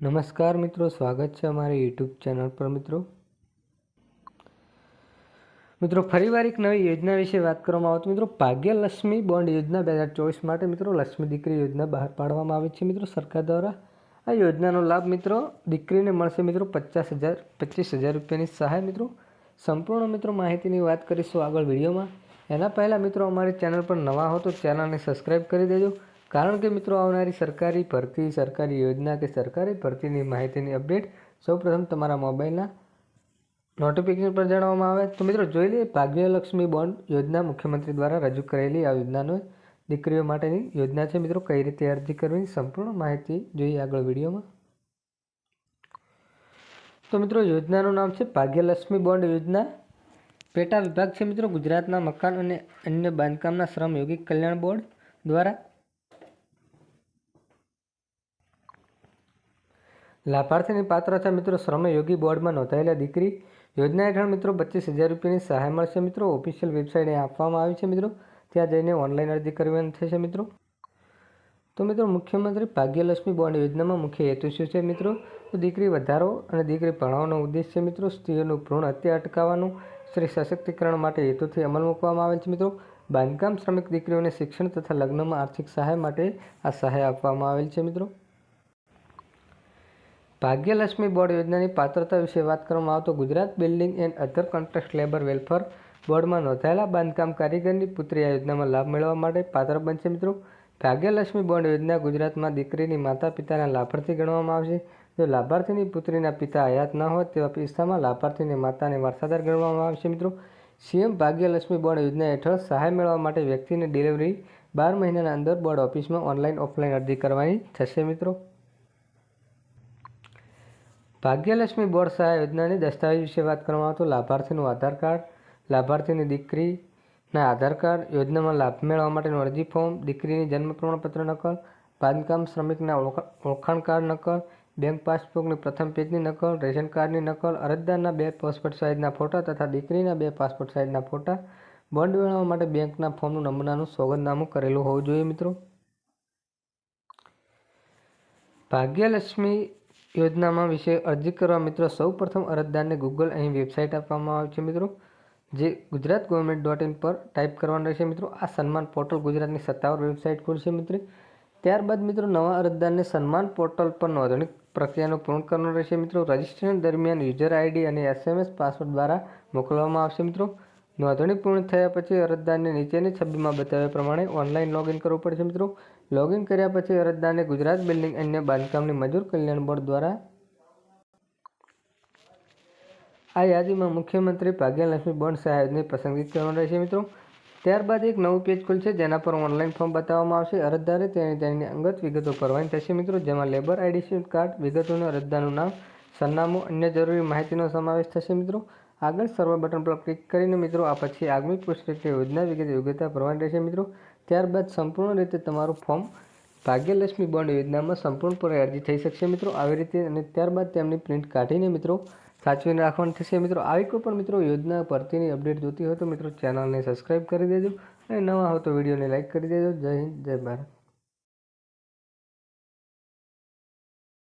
નમસ્કાર મિત્રો, સ્વાગત છે અમારી યુટ્યુબ ચેનલ પર મિત્રો. મિત્રો, ફરીવાર એક નવી યોજના વિશે વાત કરવામાં આવતી મિત્રો, ભાગ્યલક્ષ્મી બોન્ડ યોજના બે હજાર ચોવીસ માટે મિત્રો, લક્ષ્મી દીકરી યોજના બહાર પાડવામાં આવી છે મિત્રો સરકાર દ્વારા. આ યોજનાનો લાભ મિત્રો, દીકરીને મળશે મિત્રો પચાસ હજાર, પચીસ હજાર રૂપિયાની સહાય મિત્રો. સંપૂર્ણ મિત્રો માહિતીની વાત કરીશું આગળ વિડીયોમાં. એના પહેલાં મિત્રો અમારી ચેનલ પર નવા હો તો ચેનલને સબસ્ક્રાઈબ કરી દેજો. કારણ કે મિત્રો આવનારી સરકારી ભરતી, સરકારી યોજના કે સરકારી ભરતીની માહિતીની અપડેટ સૌપ્રથમ તમારા મોબાઈલના નોટિફિકેશન પર જણાવવામાં આવે. તો મિત્રો જોઈ લઈએ, ભાગ્યલક્ષ્મી બોન્ડ યોજના મુખ્યમંત્રી દ્વારા રજૂ કરેલી આ યોજનાનો દીકરીઓ માટેની યોજના છે. મિત્રો કઈ રીતે અરજી કરવી સંપૂર્ણ માહિતી જોઈએ આગળ વિડીયોમાં. તો મિત્રો યોજનાનું નામ છે ભાગ્યલક્ષ્મી બોન્ડ યોજના. પેટા વિભાગ છે મિત્રો ગુજરાતના મકાન અને અન્ય બાંધકામના શ્રમ યોગિક કલ્યાણ બોર્ડ દ્વારા લાભાર્થીની પાત્રતા મિત્રો શ્રમયોગી બોર્ડમાં નોંધાયેલા દીકરી. યોજના હેઠળ મિત્રો પચીસ હજાર રૂપિયાની સહાય મળશે મિત્રો. ઓફિશિયલ વેબસાઇટ આપવામાં આવી છે મિત્રો. ત્યાં જઈને ઓનલાઈન અરજી કરવાની થશે મિત્રો. તો મિત્રો મુખ્યમંત્રી ભાગ્યલક્ષ્મી બોન્ડ યોજનામાં મુખ્ય હેતુ શું છે મિત્રો? દીકરી વધારો અને દીકરી ભણાવવાનો ઉદ્દેશ છે મિત્રો. સ્ત્રીઓનું ભ્રૂણ હત્યા અટકાવવાનું સ્ત્રી સશક્તિકરણ માટે હેતુથી અમલ મૂકવામાં આવે છે મિત્રો. બાંધકામ શ્રમિક દીકરીઓને શિક્ષણ તથા લગ્નમાં આર્થિક સહાય માટે આ સહાય આપવામાં આવેલ છે મિત્રો. ભાગ્યલક્ષ્મી બોર્ડ યોજનાની પાત્રતા વિશે વાત કરવામાં આવે તો Gujarat building and other contract labour welfare બોર્ડમાં નોંધાયેલા બાંધકામ કારીગરની પુત્રી આ યોજનામાં લાભ મેળવવા માટે પાત્ર બનશે મિત્રો. ભાગ્યલક્ષ્મી બોન્ડ યોજના ગુજરાતમાં દીકરીની માતા પિતાના લાભાર્થી ગણવામાં આવશે જો લાભાર્થીની પુત્રીના પિતા હયાત ન હોય તેવા કિસ્સામાં લાભાર્થીની માતાને વારસાદાર ગણવામાં આવશે મિત્રો. સીએમ ભાગ્યલક્ષ્મી બોર્ડ યોજના હેઠળ સહાય મેળવવા માટે વ્યક્તિની ડિલિવરી બાર મહિનાના અંદર બોર્ડ ઓફિસમાં ઓનલાઈન ઓફલાઈન અરજી કરવાની થશે મિત્રો. ભાગ્યલક્ષ્મી બોર્ડ સહાય યોજનાની દસ્તાવેજ વિશે વાત કરવામાં તો લાભાર્થીનું આધાર કાર્ડ, લાભાર્થીની દીકરીના આધાર કાર્ડ, યોજનામાં લાભ મેળવવા માટેનું અરજી ફોર્મ, દીકરીની જન્મ પ્રમાણપત્ર નકલ, બાંધકામ શ્રમિકના ઓળખાણ કાર્ડ નકલ, બેંક પાસબુકની પ્રથમ પેજની નકલ, રેશન કાર્ડની નકલ, અરજદારના બે પાસપોર્ટ સાઇઝના ફોટા તથા દીકરીના બે પાસપોર્ટ સાઇઝના ફોટા, બોન્ડ મેળવવા માટે બેંકના ફોર્મનું નમૂનાનું સોગંદનામું કરેલું હોવું જોઈએ મિત્રો. ભાગ્યલક્ષ્મી યોજનામાં વિશે અરજી કરવા મિત્રો સૌ પ્રથમ અરજદારને ગૂગલ અહીં વેબસાઇટ આપવામાં આવે છે મિત્રો, જે ગુજરાત ગવર્મેન્ટ ડોટ ઇન પર ટાઈપ કરવાનું રહેશે મિત્રો. આ સન્માન પોર્ટલ ગુજરાતની સત્તાવાર વેબસાઇટ ખુલશે મિત્રો. ત્યારબાદ મિત્રો, નવા અરજદારને સન્માન પોર્ટલ પર નોંધણી પ્રક્રિયાનું પૂર્ણ કરવાનું રહેશે મિત્રો. રજિસ્ટ્રેશન દરમિયાન યુઝર આઈડી અને એસએમએસ પાસવર્ડ દ્વારા મોકલવામાં આવશે મિત્રો. નોંધણી પૂર્ણ થયા પછી અરજદારને નીચેની છબીમાં બતાવ્યા પ્રમાણે ઓનલાઈન લોગિન કરવું પડશે મિત્રો. લોગિન કર્યા પછી અરજદારને ગુજરાત બિલ્ડિંગ અન્ય બાંધકામની મજૂર કલ્યાણ બોર્ડ દ્વારા આ યાદીમાં મુખ્યમંત્રી ભાગ્યલક્ષ્મી બોન્ડ સહાયની પસંદગી કરવાની રહેશે મિત્રો. ત્યારબાદ એક નવું પેજ ખુલશે જેના પર ઓનલાઈન ફોર્મ બતાવવામાં આવશે. અરજદારે તેની તેની અંગત વિગતો ભરવાની થશે મિત્રો, જેમાં લેબર આઈડી કાર્ડ વિગતોનું અરજદારનું નામ, સરનામું, અન્ય જરૂરી માહિતીનો સમાવેશ થશે મિત્રો. આગળ સર્વ બટન પર ક્લિક કરીને મિત્રો, આ પછી આગમી પુસ્તકની યોજના વિગત યોગ્યતા ભરવાની રહેશે મિત્રો. ત્યારબાદ સંપૂર્ણ રીતે તમારું ફોર્મ ભાગ્યલક્ષ્મી બોન્ડ યોજનામાં સંપૂર્ણપણે અરજી થઈ શકશે મિત્રો. આવી રીતે અને ત્યારબાદ તેમની પ્રિન્ટ કાઢીને મિત્રો સાચવીને રાખવાની થશે મિત્રો. આવી કોઈ પણ મિત્રો યોજના પરથીની અપડેટ જોતી હોય તો મિત્રો ચેનલને સબસ્ક્રાઈબ કરી દેજો અને નવા હોય તો વિડીયોને લાઇક કરી દેજો. જય હિન્દ, જય ભારત.